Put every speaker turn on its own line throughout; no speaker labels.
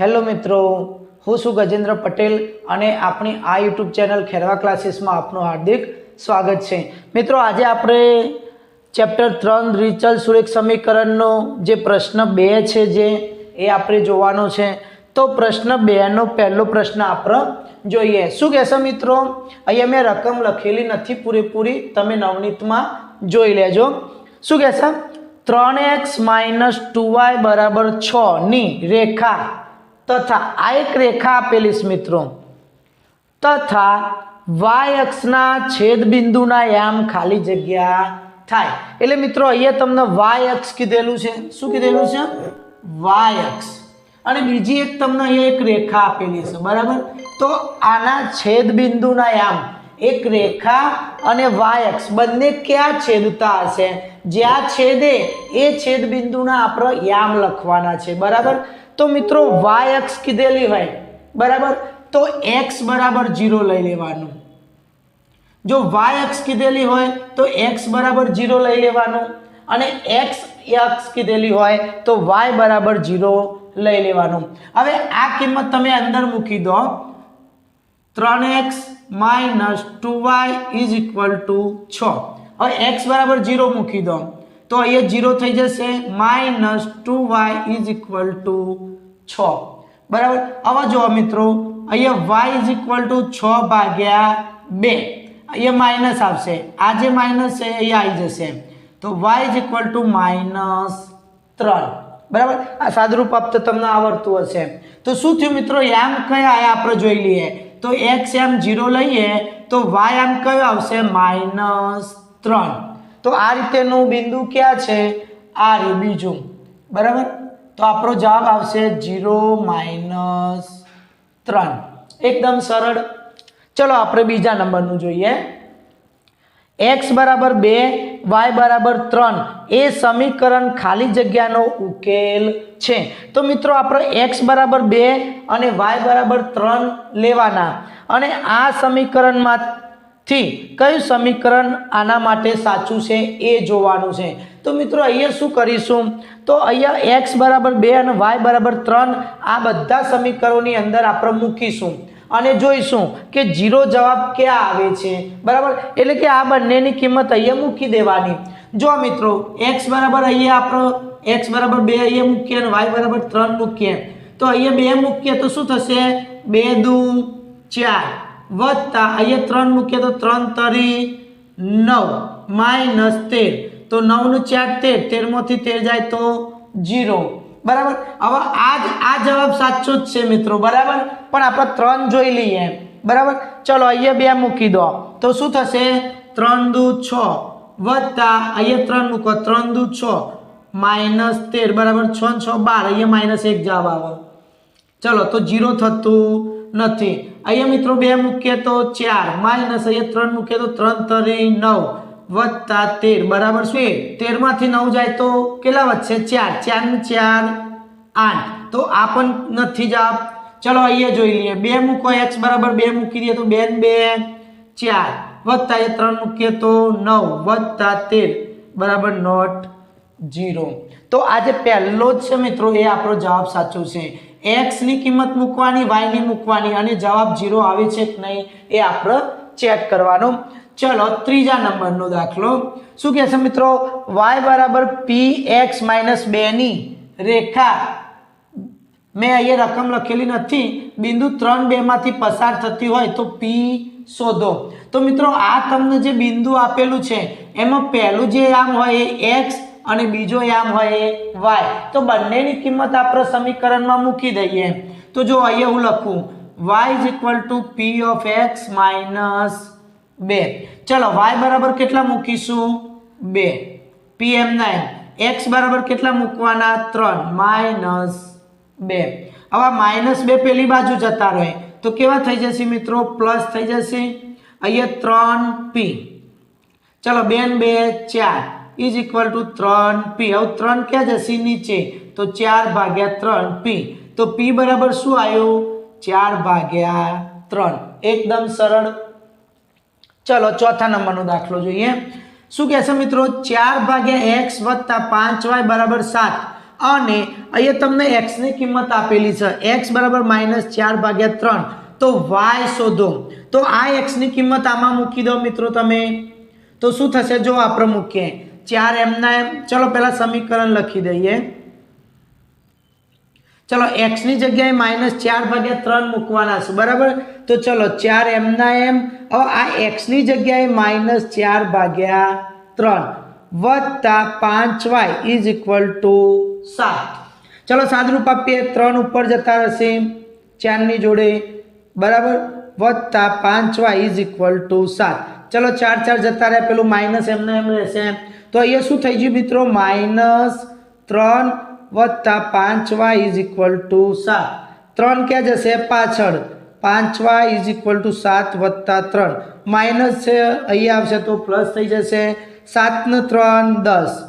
Hello મિત્રો, હું છું ગજેન્દ્ર પટેલ અને આપણી આ યુટ્યુબ ચેનલ ખેરવા ક્લાસીસમાં આપનું હાર્દિક સ્વાગત છે. મિત્રો, આજે આપણે ચેપ્ટર ત્રણ, રિચલ સુરેખ સમીકરણનો જે પ્રશ્ન બે છે જે એ આપણે જોવાનો છે. તો પ્રશ્ન બેનો પહેલો પ્રશ્ન આપણે જોઈએ. શું કહેશો મિત્રો? અહીંયા મેં રકમ લખેલી નથી, પૂરેપૂરી તમે નવનીતમાં જોઈ લેજો. શું કહેશો? ત્રણ એક્સ માઇનસ ટુ વાય બરાબર છની રેખા. તથા આ એક રેખા આપેલી છે મિત્રો. તથા વાય અક્ષના છેદ બિંદુના યામ ખાલી જગ્યા થાય. એટલે મિત્રો અહીંયા તમને વાય અક્ષ કીધેલું છે. શું કીધેલું છે? વાય અક્ષ. અને બીજી એક તમને અહીંયા એક રેખા આપેલી છે. બરાબર? તો આના છેદ બિંદુના યામ, એક રેખા અને વાય અક્ષ. બંને ક્યાં છેદતા હશે? જ્યાં છેદે એ છેદ બિંદુના આપણે યામ લખવાના છે. બરાબર? તો મિત્રો વાય અક્ષ કીધેલી હોય, બરાબર? તો એક્સ બરાબર જીરો લઈ લેવાનું. જો વાય અક્ષ કીધેલી હોય, તો એક્સ બરાબર જીરો લઈ લેવાનું. અને એક્સ અક્ષ કીધેલી હોય, તો વાય બરાબર જીરો લઈ લેવાનું. હવે આ કિંમત તમે અંદર મૂકી દો. ત્રણ X minus two Y is equal to છ. હવે એક્સ બરાબર જીરો મૂકી દો. તો અહીંયા જીરો થઈ જશે minus two Y is equal to છ બરાબર હવે જુઓ મિત્રો અહીંયા વાય ઇઝ ઇક્વલ ટુ છ ભાગ્યા બે અહીંયા માઇનસ આવશે આ જે માઇનસ છે અહીંયા આવી જશે તો Y is equal to minus ત્રણ બરાબર આ સાદરૂપ આપતો તમને આવડતું હશે તો શું થયું મિત્રો યામ કયા આયા આપણે જોઈ લઈએ તો એક્સ એમ જીરો લઈએ તો વાય એમ કયો આવશે માઇનસ ત્રણ તો આ રીતેનું બિંદુ ક્યાં છે? આ રહ્યું બીજું. બરાબર? તો આપણો જવાબ આવશે જીરો માઇનસ ત્રણ. એકદમ સરળ. ચલો આપણે બીજા નંબરનું જોઈએ. એક્સ બરાબર બે, વાય બરાબર ત્રણ. એ સમીકરણ ખાલી જગ્યાનો ઉકેલ છે. તો મિત્રો આપણે એક્સ બરાબર બે અને વાય બરાબર ત્રણ લેવાના. અને આ સમીકરણમાંથી કયું સમીકરણ આના માટે સાચું છે એ જોવાનું છે? તો મિત્રો અહીંયા શું કરીશું? તો અહીંયા એક્સ બરાબર બે અને વાય બરાબર ત્રણ આ બધા સમીકરણોની અંદર આપણે મૂકીશું. અને જોઈશું કે જીરો જવાબ ક્યાં આવે છે? બરાબર? એટલે કે આ બંનેની કિંમત અહીંયા મૂકી દેવાની. જો મિત્રો એક્સ બરાબર અહીંયા આપણો એક્સ બરાબર બે અહીંયા મૂકીએ અને વાય બરાબર ત્રણ મૂકીએ. તો અહીંયા બે મૂકીએ તો શું થશે? બે દુ ચાર. વત્તા, અહીંયા ત્રણ મૂકીએ તો ત્રણ તરી નવ, માઇનસ તેર. તો નવનું ચાર તેર, તેરમાંથી તેર જાય તો જીરો. બરાબર? હવે આ જ આ જવાબ સાચો જ છે મિત્રો, બરાબર? પણ આપણે ત્રણ જોઈ લઈએ. બરાબર? ચલો, અહીંયા બે મૂકી દો. તો શું થશે? ત્રણ દુ છ. વત્તા, અહીંયા ત્રણ મૂકો, ત્રણ દુ છ. માઇનસ તેર, બરાબર? છ છ બાર, અહીંયા માઇનસ એક જવાબ આવે. ચલો, તો જીરો થતું નથી. અહીંયા મિત્રો બે મૂકીએ તો ચાર. માઇનસ અહીંયા ત્રણ મૂકીએ તો ત્રણ તરી નવ. વત્તા તેર. બરાબર શું તેરમાંથી નવ જાય તો કેટલા વધશે? ચાર. ચાર ચાર આઠ. તો આ પણ નથી જવાબ ચલો અહીંયા જોઈ લઈએ. બે મૂકો એક્સ બરાબર બે મૂકી દઈએ તો બે બે ચાર. વત્તા એ ત્રણ મૂકીએ તો નવ. વત્તા તેર. બરાબર નોટ જીરો તો આજે પહેલો જ છે મિત્રો, એ આપણો જવાબ સાચો છે. એક્સની કિંમત મૂકવાની વાયની મૂકવાની અને જવાબ ઝીરો આવે છે કે નહીં એ આપણે ચેક કરવાનો. ચલો, ત્રીજા નંબરનો દાખલો. શું કહે છે મિત્રો? વાય બરાબર પી એક્સ માઇનસ બેની રેખા. મેં અહીંયા રકમ લખેલી નથી. બિંદુ ત્રણ બેમાંથી પસાર થતી હોય તો પી શોધો. તો મિત્રો, આ તમને જે બિંદુ આપેલું છે, એમાં પહેલું જે આમ હોય એ એક્સ અને બીજો યામ હોય વાય તો બંનેની કિંમત આપણે સમીકરણમાં મૂકી દઈએ. તો જો અહીંયા હું લખું Y is equal to P of X minus બે. ચલો વાય બરાબર કેટલા મૂકીશું? બે. પી એમ નાઇન એક્સ બરાબર કેટલા મૂકવાના? ત્રણ. માઇનસ બે. હવે માઇનસ બે પેલી બાજુ જતા રહે. તો કેવા થઈ જશે મિત્રો? પ્લસ થઈ જશે. અહીંયા ત્રણ પી ચલો બેન બે, ચાર. ઇઝ ઇક્વલ ટુ ત્રણ પી હવે ત્રણ ક્યાં જશે? નીચે. તો ચાર ભાગ્યા ત્રણ પી તો પી બરાબર શું આવ્યું? ચાર ભાગ્યા ત્રણ. એકદમ સરળ. ચલો, ચોથા નંબરનો દાખલો જોઈએ. શું કહેશે મિત્રો? ચાર ભાગ્યા એક્સ વત્તા પાંચ વાય બરાબર સાત. અને અહીંયા તમને એક્સની કિંમત આપેલી છે. એક્સ બરાબર માઇનસ ચાર ભાગ્યા ત્રણ. તો વાય શોધો. તો આ એક્સની કિંમત આમાં મૂકી દો મિત્રો તમે. તો શું થશે? જો આપણે મૂકીએ. ચાર એમના એમ. ચલો પહેલાં સમીકરણ લખી દઈએ. ચલો એક્સની જગ્યાએ માઇનસ ચાર ભાગ્યા ત્રણ મૂકવાના છે, બરાબર? તો ચલો, ચાર એમના એમ. હવે આ એક્સની જગ્યાએ માઇનસ ચાર ભાગ્યા ત્રણ વત્તા પાંચ વાય ઇઝ ઇક્વલ ટુ સાત. ચલો સાદરૂપ આપીએ ત્રણ ઉપર જતા રહેશે, ચારની જોડે, બરાબર? વત્તા પાંચ વાય ઇઝ ઇક્વલ ટુ સાત. ચલો, ચાર ચાર જતા રહે પેલું માઇનસ એમને એમ રહેશે. તો અહીંયા શું થઈ ગયું મિત્રો? માઇનસ ત્રણ વત્તા પાંચ વાય ઇઝ ઇક્વલ ટુ સાત. ત્રણ ક્યાં જશે? પાછળ. પાંચ વાય ઇઝ ઇક્વલ ટુ સાત વત્તા ત્રણ. માઇનસ છે, અહીંયા આવશે તો પ્લસ થઈ જશે સાતને ત્રણ દસ.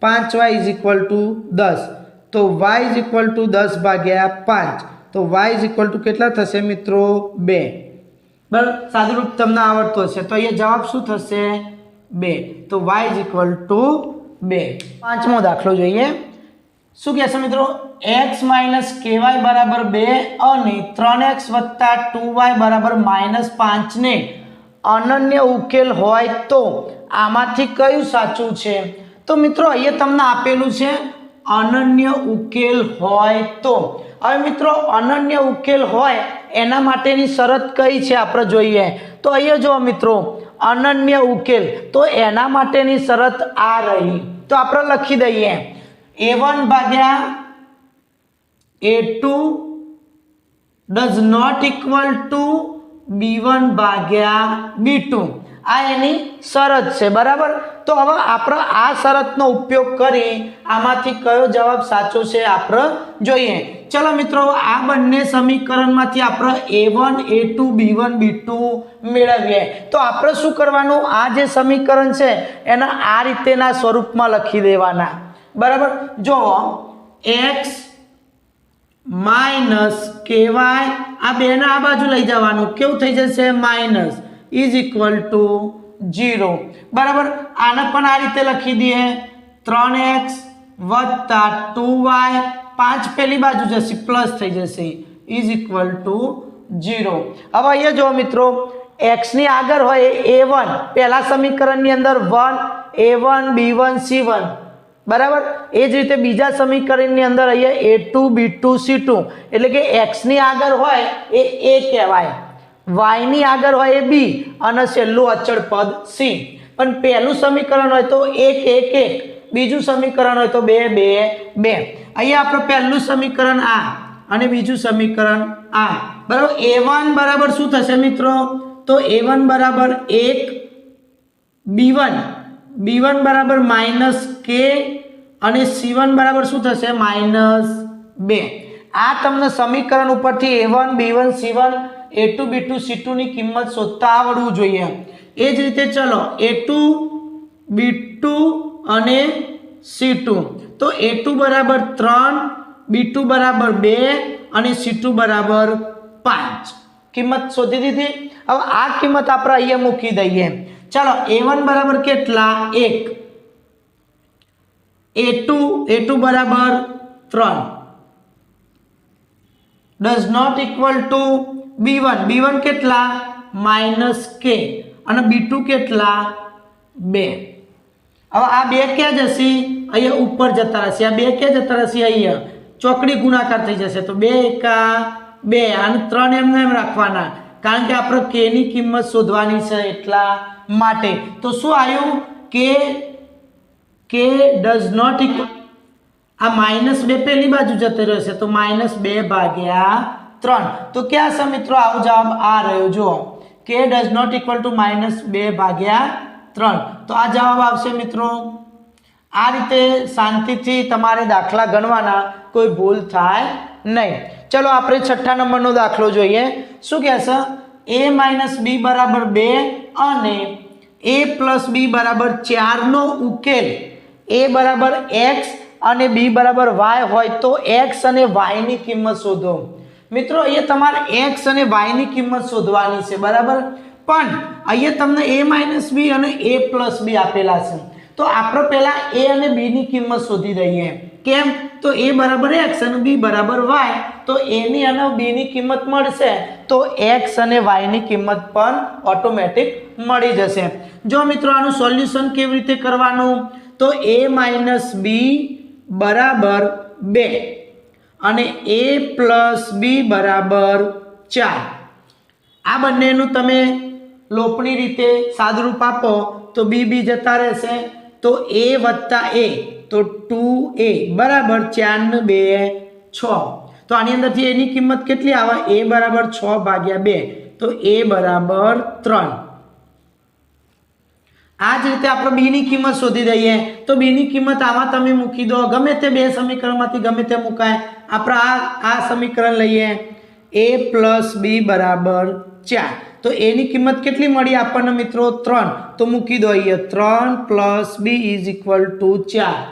પાંચ વાય ઇઝ ઇક્વલ ટુ દસ. તો વાય ઇઝ ઇક્વલ ટુ દસ ભાગ્યા પાંચ. તો વાય ઇઝ ઇક્વલ ટુ કેટલા થશે મિત્રો? બે. બરાબર? સાદુરૂપ તમને આવડતું હશે. તો અહીંયા જવાબ શું થશે? બે. તો વાય ઇઝ ઇક્વલ ટુ બે. પાંચમો દાખલો જોઈએ. શું કહેશે મિત્રો? એક્સ માઇનસ કેવાય બરાબર બે અને ત્રણ એક્સ વત્તા ટુ વાય બરાબર માઇનસ પાંચને અનન્ય ઉકેલ હોય તો આમાંથી કયું સાચું છે? તો મિત્રો, અહીંયા તમને આપેલું છે અનન્ય ઉકેલ હોય તો. હવે મિત્રો, અનન્ય ઉકેલ હોય એના માટેની શરત કઈ છે? આપણે જોઈએ. તો અહીંયા જુઓ મિત્રો અનન્ય ઉકેલ. તો એના માટેની શરત આ રહી. તો આપણે લખી દઈએ. એ વન ભાગ્યા A two does not equal to B one ભાગ્યા બી ટુ આ એની શરત છે, બરાબર? તો હવે આપણે આ શરતનો ઉપયોગ કરી આમાંથી કયો જવાબ સાચો છે આપણે જોઈએ. ચલો મિત્રો, આ બંને સમીકરણમાંથી આપણે A one A two B one B two મેળવીએ. તો આપણે શું કરવાનું? આ જે સમીકરણ છે, એના આ રીતેના સ્વરૂપમાં લખી દેવાના. બરાબર? જો એક્સ માઇનસ કેવાય આ બેને આ બાજુ લઈ જવાનું. કેવું થઈ જશે? Minus is equal to zero બરાબર? આને પણ આ રીતે લખી દઈએ. ત્રણ એક્સ વત્તા ટુ વાય. પાંચ પેલી બાજુ જશે, પ્લસ થઈ જશે. ઇઝ ઇક્વલ ટુ જીરો હવે અહીંયા જો મિત્રો એક્સની આગળ હોય એ વન પહેલા સમીકરણની અંદર one A one B one C one બરાબર? એ જ રીતે બીજા સમીકરણની અંદર અહીંયા A two B two C two એટલે કે એક્સની આગળ હોય એ એ કહેવાય. વાયની આગળ હોય એ બી અને છેલ્લું અચળ પદ સી. પણ પહેલું સમીકરણ હોય તો એક એક એક. બીજું સમીકરણ હોય તો બે બે બે. અહીંયા આપણે પહેલું સમીકરણ આ અને બીજું સમીકરણ આ. બરાબર? એ વન બરાબર શું થશે મિત્રો? તો એ વન બરાબર એક બી વન બી વન બરાબર માઇનસ કે અને સી વન બરાબર શું થશે? માઇનસ બે. આ તમને સમીકરણ ઉપરથી A one B one C one A two B two C ટુની કિંમત શોધતા આવડવું જોઈએ. એ જ રીતે ચલો એ ટુ બી ટુ અને સી ટુ તો એ ટુ બરાબર ત્રણ બી ટુ બરાબર બે અને સી ટુ બરાબર પાંચ. કિંમત શોધી દીધી. હવે આ કિંમત આપણે અહીંયા મૂકી દઈએ. ચાલો એ વન બરાબર કેટલા? એક. એ ટુ એ ટુ બરાબર ત્રણ. Does not equal to B one. B one કેટલા? Minus K. અને બી ટુ કેટલા? બે. હવે આ બે ક્યાં જશે? અહીંયા ઉપર જતા રહેશે. આ બે ક્યાં જતા રહેશે? અહીંયા. ચોકડી ગુણાકાર થઈ જશે. તો બે એકા બે. અને ત્રણ એમને એમ રાખવાના. કારણ કે આપણે કેની કિંમત શોધવાની છે એટલા માટે. તો શું આવ્યું? કે કે ડઝ નોટ ઇક્વલ આ માઇનસ બે પહેલી બાજુ જતો રહેશે. તો માઇનસ બે ભાગ્યા ત્રણ. તો ક્યાં છે મિત્રો આવો જવાબ? આ રહ્યો. જુઓ. K does not equal to minus બે ભાગ્યા ત્રણ. તો આ જવાબ આવશે મિત્રો. આ રીતે શાંતિથી તમારે દાખલા ગણવાના કોઈ ભૂલ થાય નહીં. ચલો આપણે છઠ્ઠા નંબરનો દાખલો જોઈએ. શું કહેશે એ માઇનસ બી બરાબર બે અને એ પ્લસ બી બરાબર ચારનો ઉકેલ. એ બરાબર એક્સ અને બી બરાબર વાય હોય તો એક્સ અને વાયની કિંમત શોધો. મિત્રો, અહીંયા તમારે એક્સ અને વાયની કિંમત શોધવાની છે, બરાબર? પણ અહીંયા તમને એ માઇનસ બી અને એ પ્લસ બી આપેલા છે. તો આપણે પહેલાં એ અને બીની કિંમત શોધી દઈએ. કેમ? તો એ બરાબર એક્સ અને બી બરાબર વાય તો એની અને બીની કિંમત મળશે. તો એક્સ અને વાયની કિંમત પણ ઓટોમેટિક મળી જશે. જો મિત્રો, આનું સોલ્યુશન કેવી રીતે કરવાનું? તો એ માઇનસ બી બરાબર બે. અને એ પ્લસ બી બરાબર ચાર. આ બંનેનું તમે લોપણી રીતે સાદરૂપ આપો તો બી બી જતા રહેશે. તો એ વત્તા એ તો ટુ એ બરાબર ચારને બે, છ. તો આની અંદરથી એની કિંમત કેટલી આવે? એ બરાબર છ ભાગ્યા બે. તો એ બરાબર ત્રણ. આ જ રીતે આપણે બીની કિંમત શોધી દઈએ. તો બીની કિંમત આમાં તમે મૂકી દો. ગમે તે બે સમીકરણમાંથી ગમે તે મુકાય. આપણે આ આ સમીકરણ લઈએ. એ પ્લસ બી બરાબર ચાર. તો એની કિંમત કેટલી મળી આપણને મિત્રો? ત્રણ. તો મૂકી દો અહીંયા. ત્રણ plus B is equal to ચાર.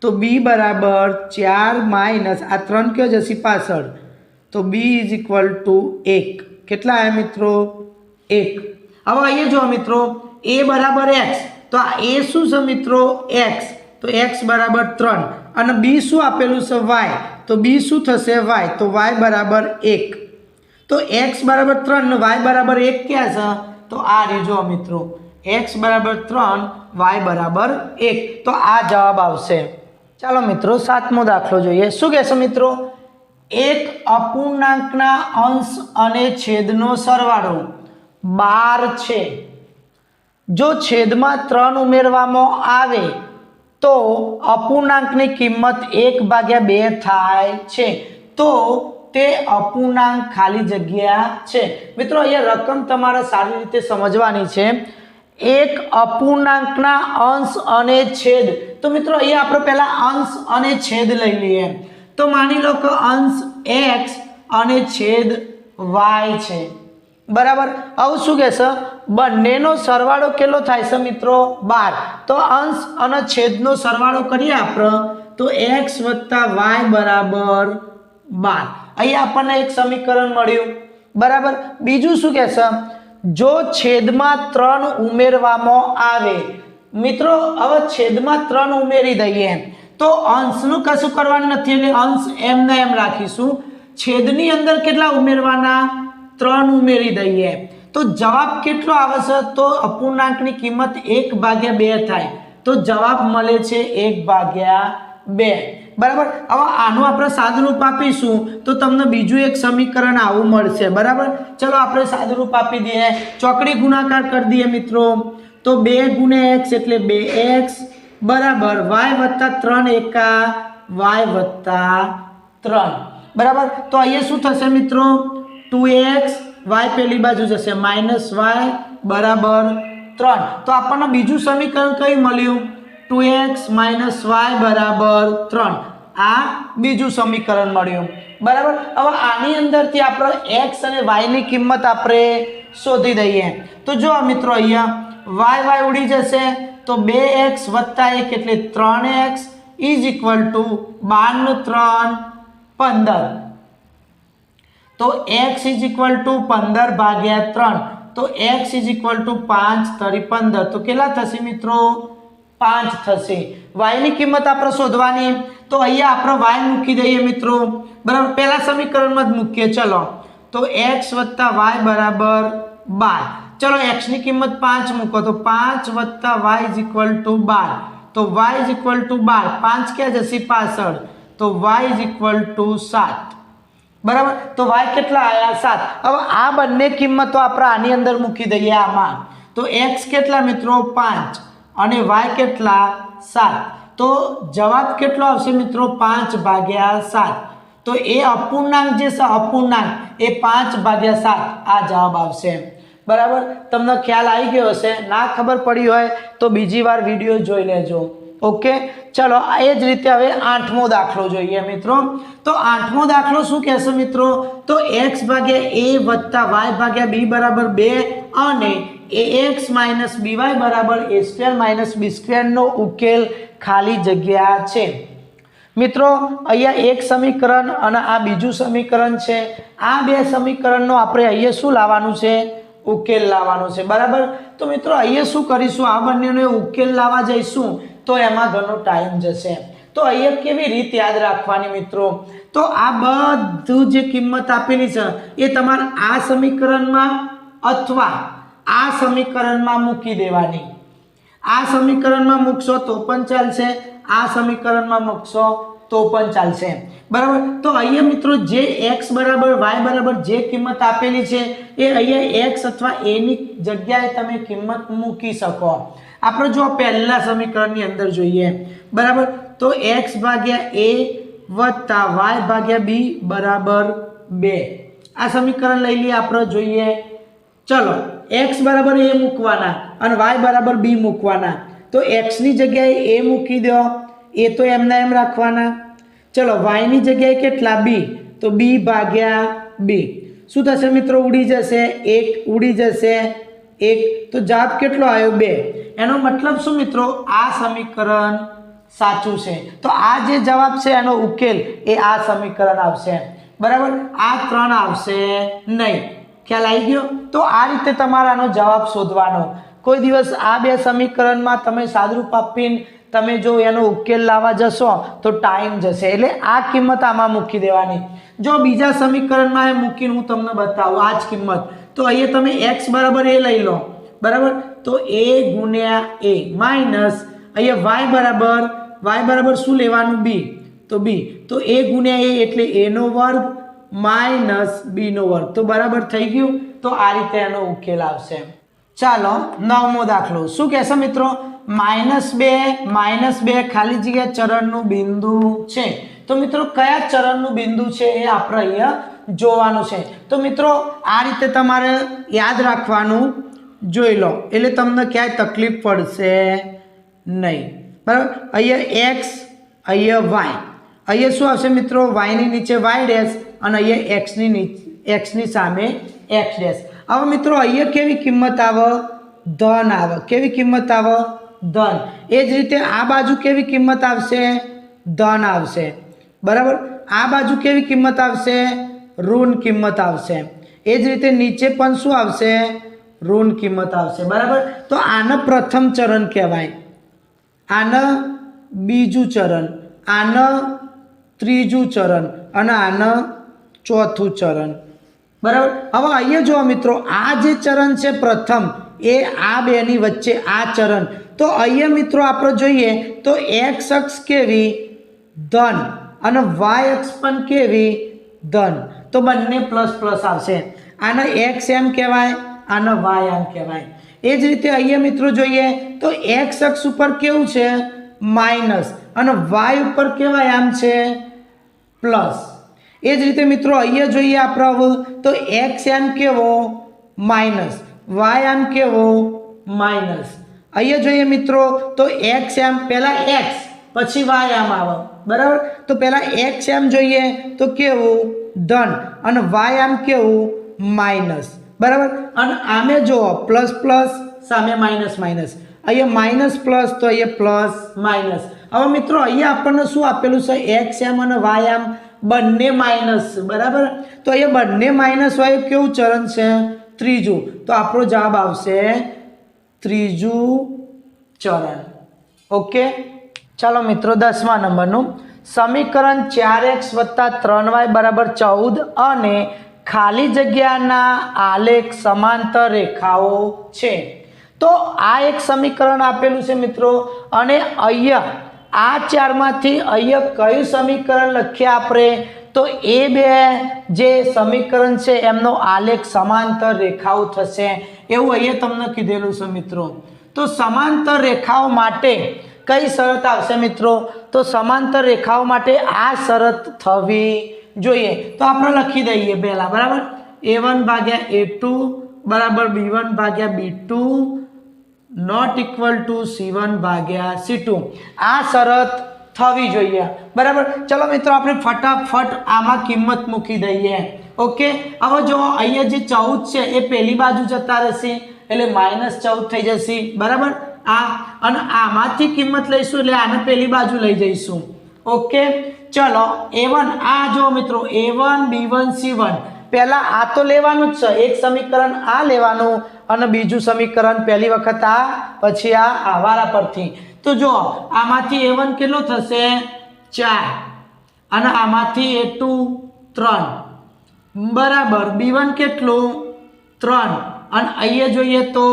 તો બી બરાબર ચાર માઇનસ આ ત્રણ કયો જશે? પાછળ. તો બી ઇઝ ઇક્વલ ટુ એક. કેટલા આવ્યા મિત્રો? એક. હવે અહીંયા જુઓ મિત્રો. એ બરાબર એક્સ તો આ એ શું છે મિત્રો? એક્સ તો એક્સ બરાબર ત્રણ. અને બી શું આપેલું છે? વાય તો બી શું થશે? વાય તો વાય બરાબર એક. તો એક્સ બરાબર ત્રણ વાય બરાબર એક ક્યાં છે? તો આ રીજો મિત્રો. એક્સ બરાબર ત્રણ વાય બરાબર એક. તો આ જવાબ આવશે. ચાલો મિત્રો, સાતમો દાખલો જોઈએ. શું કહેશો મિત્રો? એક અપૂર્ણાંકના અંશ અને છેદનો સરવાળો બાર છે. જો છેદમાં ત્રણ ઉમેરવામાં આવે, તો અપૂર્ણાંકની કિંમત એક ભાગ્યા બે થાય છે. તો તે અપૂર્ણાંક ખાલી જગ્યા છે. મિત્રો, અહીંયા રકમ તમારે સારી રીતે સમજવાની છે. એક અપૂર્ણાંકના અંશ અને છેદ. તો મિત્રો, અહીંયા આપણે પહેલાં અંશ અને છેદ લઈ લઈએ. તો માની લો કે અંશ એક્સ અને છેદ વાય છે. બરાબર? આવું શું કહેશે બંનેનો સરવાળો કેટલો થાય છે મિત્રો? બાર. તો અંશ અને છેદનો સરવાળો કરીએ આપણે, તો એક્સ વત્તા વાય બરાબર બાર. અહીંયા આપણને એક સમીકરણ મળ્યું. બરાબર? બીજું શું કહેશે જો છેદમાં ત્રણ ઉમેરવામાં આવે, મિત્રો, હવે છેદમાં ત્રણ ઉમેરી દઈએ તો અંશનું કશું કરવાનું નથી, એટલે અંશ એમને એમ રાખીશું. છેદની અંદર કેટલા ઉમેરવાના? ત્રણ ઉમેરી દઈએ. તો જવાબ કેટલો આવશે? તો અપૂર્ણાંકની કિંમત એક ભાગ્યા બે થાય. તો જવાબ મળે છે એક ભાગ્યા બે. બરાબર? હવે આનું આપણે સાદરૂપ આપીશું. તો તમને બીજું એક સમીકરણ આવું મળશે. બરાબર? ચલો આપણે સાદરૂપ આપી દઈએ. ચોકડી ગુણાકાર કરી દઈએ મિત્રો. તો બે ગુણ્યા એક્સ એટલે બે એક્સ. બરાબર? વાય વત્તા ત્રણ એકા વાય વત્તા ત્રણ. બરાબર? તો અહીંયા શું થશે મિત્રો? ટુ એક્સ વાય પેલી બાજુ જશે. માઇનસ વાય બરાબર ત્રણ. તો આપણને બીજું સમીકરણ કયું મળ્યું? ટુ એક્સ માઇનસ વાય બરાબર ત્રણ. આ બીજું સમીકરણ મળ્યું. બરાબર? હવે આની અંદરથી આપણે એક્સ અને વાયની કિંમત આપણે શોધી દઈએ. તો જો મિત્રો અહીંયા વાય વાય ઉડી જશે, તો બે એક્સ વત્તા એક એટલે ત્રણ એક્સ ઇઝ ઇક્વલ ટુ બારનું ત્રણ પંદર. તો એક્સ ઇઝ ઇક્વલ ટુ પંદર ભાગ્યા ત્રણ તો એક્સ ઇઝ ઇક્વલ ટુ પાંચ તરી પંદર તો કેટલા થશે મિત્રો પાંચ થશે વાયની કિંમત આપણે શોધવાની તો અહીંયા આપણે વાય મૂકી દઈએ મિત્રો બરાબર પહેલા સમીકરણમાં જ મૂકીએ ચલો તો એક્સ વત્તા વાય બરાબર બાર ચલો એક્સની કિંમત પાંચ મૂકો તો પાંચ વત્તા વાય ઇઝ ઇક્વલ ટુ બાર તો વાય ઇઝ ઇક્વલ ટુ બાર પાંચ ક્યાં જશે પાછળ તો વાય ઇઝ ઇક્વલ ટુ સાત બરાબર? તો વાય કેટલા આવ્યા સાત. હવે આ બંને કિંમતો આપણે આની અંદર મૂકી દઈએ આમાં. તો એક્સ કેટલા મિત્રો? પાંચ. અને વાય કેટલા? સાત. તો જવાબ કેટલો આવશે મિત્રો? પાંચ ભાગ્યા સાત. તો એ અપૂર્ણાંક જે છે, અપૂર્ણાંક, એ પાંચ ભાગ્યા સાત. આ જવાબ આવશે. બરાબર? તમને ખ્યાલ આવી ગયો હશે? ના ખબર પડી હોય તો બીજી વાર વીડિયો જોઈ લેજો. ઓકે? ચલો એ જ રીતે હવે આઠમો દાખલો જોઈએ મિત્રો. તો આઠમો દાખલો શું કહેશે મિત્રો? તો એક્સ ભાગ્યા એ વત્તા વાય ભાગ્યા બી બરાબર બે અને એ એક્સ માઇનસ બીવાય બરાબર એ સ્ક્વેર માઇનસ બી સ્ક્વેરનો ઉકેલ ખાલી જગ્યા છે. મિત્રો, અહીંયા એક સમીકરણ અને આ બીજું સમીકરણ છે. આ બે સમીકરણનો આપણે અહીંયા શું લાવવાનું છે? ઉકેલ લાવવાનો છે. બરાબર? તો મિત્રો, અહીંયા શું કરીશું? આ બંનેનો ઉકેલ લાવવા જઈશું. તો એમાં ઘણો ટાઈમ જશે. તો અહીંયા કેવી રીત યાદ રાખવાની મિત્રો? તો આ બધું જે કિંમત આપેલી છે, એ તમારે આ સમીકરણમાં અથવા આ સમીકરણમાં મૂકી દેવાની. આ સમીકરણમાં મૂકશો તો પણ ચાલશે, આ સમીકરણમાં મૂકશો તો પણ ચાલશે. બરાબર? તો અહીંયા મિત્રો જે એક્સ બરાબર વાય બરાબર જે કિંમત આપેલી છે, એ અહીંયા એક્સ અથવા એની જગ્યાએ તમે કિંમત મૂકી શકો. આપણે જો પહેલા સમીકરણની અંદર જોઈએ, બરાબર? તો એક્સ ભાગ્યા એ વત્તા વાય ભાગ્યા બી બરાબર બે. આ સમીકરણ લઈ લઈએ આપણે જોઈએ. ચલો એક્સ બરાબર એ મૂકવાના અને વાય બરાબર બી મૂકવાના. તો એક્સની જગ્યાએ એ મૂકી દો. એ તો એમના એમ રાખવાના. ચલો વાયની જગ્યાએ કેટલા? બી તો બી ભાગ્યા બી શું થશે મિત્રો? ઉડી જશે. એક ઉડી જશે. એક. તો જાપ કેટલો આવ્યો? બે. એનો મતલબ શું મિત્રો? આ સમીકરણ સાચું છે. તો આ જે જવાબ છે એનો ઉકેલ એ આ સમીકરણ આવશે. બરાબર? આ ત્રણ આવશે નહીં. ખ્યાલ આવી ગયો? તો આ રીતે તમારાનો જવાબ શોધવાનો. કોઈ દિવસ આ બે સમીકરણમાં તમે સાદરૂપ આપીને તમે જો એનો ઉકેલ લાવવા જશો, તો ટાઈમ જશે. એટલે આ કિંમત આમાં મૂકી દેવાની. જો બીજા સમીકરણમાં એ મૂકીને હું તમને બતાવું. આ જ કિંમત. તો અહીંયા તમે એક્સ બરાબર એ લઈ લો. બરાબર? તો એ ગુણ્યા એ માઇનસ અહીંયા વાય બરાબર વાય બરાબર શું લેવાનું? બી તો બી તો એ ગુણ્યા એ એટલે એનો વર્ગ માઇનસ બીનો વર્ગ. તો બરાબર થઈ ગયું? તો આ રીતે એનો ઉકેલ આવશે. ચાલો, નવમો દાખલો. શું કહેશે મિત્રો? માઇનસ બે માઇનસ બે ખાલી જગ્યા ચરણનું બિંદુ છે. તો મિત્રો, કયા ચરણનું બિંદુ છે એ આપણે અહીંયા જોવાનું છે. તો મિત્રો, આ રીતે તમારે યાદ રાખવાનું. જોઈ લો. એટલે તમને ક્યાંય તકલીફ પડશે નહીં. બરાબર? અહીંયા એક્સ અહીંયા વાય અહીંયા શું આવશે મિત્રો? વાયની નીચે વાય ડેશ અને અહીંયા એક્સની નીચે એક્સની સામે એક્સ ડેશ. હવે મિત્રો, અહીંયા કેવી કિંમત આવે? ધન આવે. કેવી કિંમત આવે? ધન. એ જ રીતે આ બાજુ કેવી કિંમત આવશે? ધન આવશે. બરાબર? આ બાજુ કેવી કિંમત આવશે? ઋણ કિંમત આવશે. એ જ રીતે નીચે પણ શું આવશે? ઋણ કિંમત આવશે, બરાબર? તો આને પ્રથમ ચરણ કહેવાય. આને બીજું ચરણ, આને ત્રીજું ચરણ અને આને ચોથું ચરણ. બરાબર? હવે અહીંયા જુઓ મિત્રો, આ જે ચરણ છે પ્રથમ, એ આ બેની વચ્ચે આ ચરણ. તો અહીંયા મિત્રો આપણે જોઈએ, તો એક્સ અક્ષ કેવી? ધન. અને વાય અક્ષ પણ કેવી? ધન. તો બંને પ્લસ પ્લસ આવશે. આને એક્સ એમ કહેવાય? આને વાય આમ કહેવાય. એ જ રીતે અહીંયા મિત્રો જોઈએ તો એક્સ અક્ષ ઉપર કેવું છે? માઇનસ અને વાય ઉપર કેવાય આમ છે પ્લસ એ જ રીતે મિત્રો અહીંયા જોઈએ આપણે તો એક્સ એમ કેવો? માઇનસ વાય આમ કેવો? માઇનસ અહીંયા જોઈએ મિત્રો, તો એક્સ એમ પહેલાં એક્સ પછી વાય આમ આવે. બરાબર? તો પહેલાં એક્સ એમ જોઈએ તો કેવું? ધન અને વાય આમ કેવું? માઇનસ બરાબર? અને આમે જુઓ પ્લસ પ્લસ સામે માઇનસ માઇનસ અહીંયા માઇનસ પ્લસ તો અહીંયા પ્લસ માઇનસ હવે મિત્રો, અહીંયા આપણને શું આપેલું છે? એક્સ એમ અને વાય એમ બંને માઇનસ બરાબર? તો અહીંયા બંને માઇનસ હોય કેવું ચરણ છે? ત્રીજું. તો આપણો જવાબ આવશે ત્રીજું ચરણ ઓકે? ચાલો મિત્રો, દસમા નંબરનું. સમીકરણ ચાર એક્સ વત્તા ત્રણ વાય બરાબર ચૌદ અને ખાલી જગ્યાના આલેખ સમાંતર રેખાઓ છે. તો આ એક સમીકરણ આપેલું છે મિત્રો. અને અહીંયા આ ચારમાંથી અહીંયા કયું સમીકરણ લખીએ આપણે? તો એ બે જે સમીકરણ છે એમનો આલેખ સમાંતર રેખાઓ થશે. એવું અહીંયા તમને કીધેલું છે મિત્રો. તો સમાંતર રેખાઓ માટે કઈ શરત આવશે મિત્રો? તો સમાંતર રેખાઓ માટે આ શરત થવી જોઈએ. તો આપણે લખી દઈએ પહેલાં, બરાબર? એ વન ભાગ્યા એ ટુ બરાબર બી વન ભાગ્યા B two not equal to C one ભાગ્યા સી ટુ આ શરત થવી જોઈએ. બરાબર? ચલો મિત્રો, આપણે ફટાફટ આમાં કિંમત મૂકી દઈએ. ઓકે? હવે જો અહીંયા જે ચૌદ છે, એ પહેલી બાજુ જતા રહેશે, એટલે માઇનસ ચૌદ થઈ જશે. બરાબર? આ, અને આમાંથી કિંમત લઈશું, એટલે આને પહેલી બાજુ લઈ જઈશું. ઓકે? ચલો એ આ જો મિત્રો A one B one C one પહેલાં આ તો લેવાનું જ છે. એક સમીકરણ આ લેવાનું અને બીજું સમીકરણ પહેલી વખત આ, પછી આ આવારા પરથી. તો જો આમાંથી એ વન કેટલો થશે? ચાર. અને આમાંથી એ ટુ ત્રણ. બરાબર. બી વન કેટલું? ત્રણ. અને અહીંયા જોઈએ તો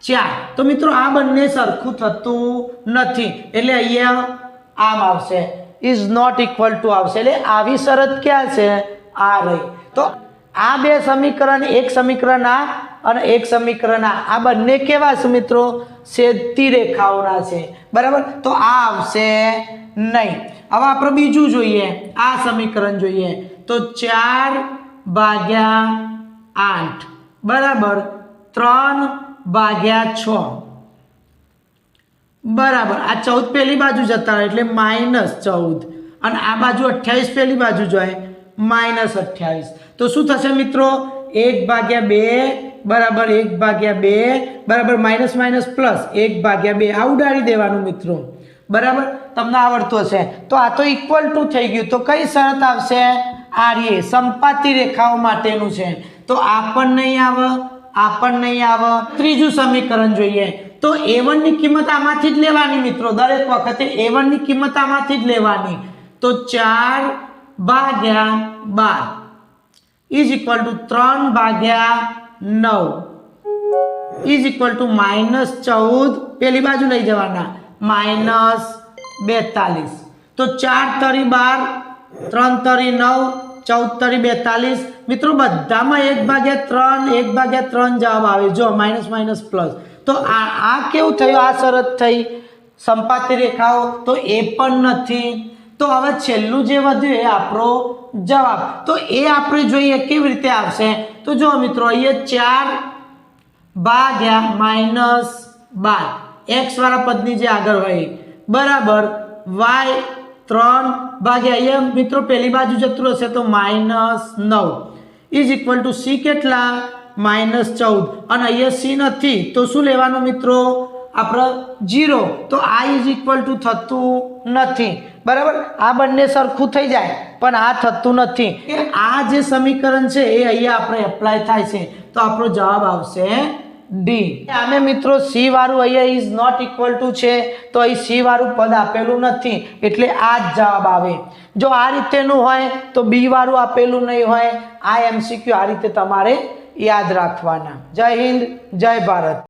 ચાર. તો મિત્રો, આ બંને સરખું થતું નથી. એટલે અહીંયા આમ આવશે. ઇઝ નોટ ઇક્વલ ટુ આવશે. એટલે આવી શરત ક્યાં છે? આ રહી. તો આ બે સમીકરણ, એક સમીકરણ આ અને એક સમીકરણ આ આ બંને કેવા છે મિત્રો? છેદતી રેખાઓના છે. બરાબર? તો આ આવશે નહીં. હવે આપણે બીજું જોઈએ. આ સમીકરણ જોઈએ. તો ચાર ભાગ્યા આઠ. બરાબર? ત્રણ ભાગ્યા છ. બરાબર. આ ચૌદ પેલી બાજુ જતા હોય એટલે માઇનસ ચૌદ. અને આ બાજુ અઠ્યાવીસ પેલી બાજુ જાય માઇનસ અઠ્યાવીસ. તો શું થશે મિત્રો? એક ભાગ્યા બે બરાબર એક ભાગ્યા બે બરાબર માઇનસ માઇનસ પ્લસ એક ભાગ્યા બે. આ ઉડાડી દેવાનું મિત્રો. બરાબર? તમને આવડતું હશે. તો આ તો ઇક્વલ ટુ થઈ ગયું. તો કઈ શરત આવશે? આર્ય સંપાતી રેખાઓ માટેનું છે. તો આ પણ નહીં આવે, આ પણ નહીં આવે. ત્રીજું સમીકરણ જોઈએ. તો એ ની કિંમત આમાંથી જ લેવાની મિત્રો. દરેક વખતે એ ની કિંમત આમાંથી જ લેવાની. તો ચાર ભાગ્યા બાર ઇઝ ઇક્વલ ટુ ત્રણ ભાગ્યા નવ. ઇઝ ઇક્વલ ટુ માઇનસ ચૌદ. પેલી બાજુ લઈ જવાના. માઇનસ બેતાલીસ. તો ચાર તરી બાર, ત્રણ તરી નવ, ચૌદ તરી બેતાલીસ. મિત્રો બધામાં એક ભાગ્યા ત્રણ, એક ભાગ્યા ત્રણ જવાબ આવે. જો માઇનસ માઇનસ પ્લસ તો આ આ કેવું થયું? આ શરત થઈ. સંપાતી રેખાઓ તો એ પણ નથી. તો હવે છેલ્લું જે વધ્યું એ આપણો જવાબ. તો એ આપણે જોઈએ કેવી રીતે આવશે? તો જો મિત્રો, અહીંયા ચાર ભાગ્યા માઇનસ બાર. એક્સવાળા પદની જે આગળ હોય. બરાબર વાય ત્રણ ભાગ્યા અહીંયા મિત્રો, પહેલી બાજુ જતું હશે તો માઇનસ નવ. ઇઝ ઇક્વલ ટુ સી કેટલા? માઇનસ ચૌદ. અને અહીંયા સી નથી. તો શું લેવાનું મિત્રો? આપણે જીરો. તો આ ઇઝ ઇક્વલ ટુ થતું નથી. બરાબર? આ બંને સરખું થઈ જાય. પણ આ થતું નથી. એ આ જે સમીકરણ છે એ અહીંયા આપણે એપ્લાય થાય છે. તો આપણો જવાબ આવશે ડી આમે મિત્રો સી વાળું અહીંયા ઇઝ નોટ ઇક્વલ ટુ છે. તો અહીં સી વાળું પદ આપેલું નથી. એટલે આ જ જવાબ આવે. જો આ રીતેનું હોય, તો બી વાળું આપેલું નહીં હોય. આ એમસીક્યુ આ રીતે તમારે યાદ રાખવાના. જય હિન્દ જય ભારત.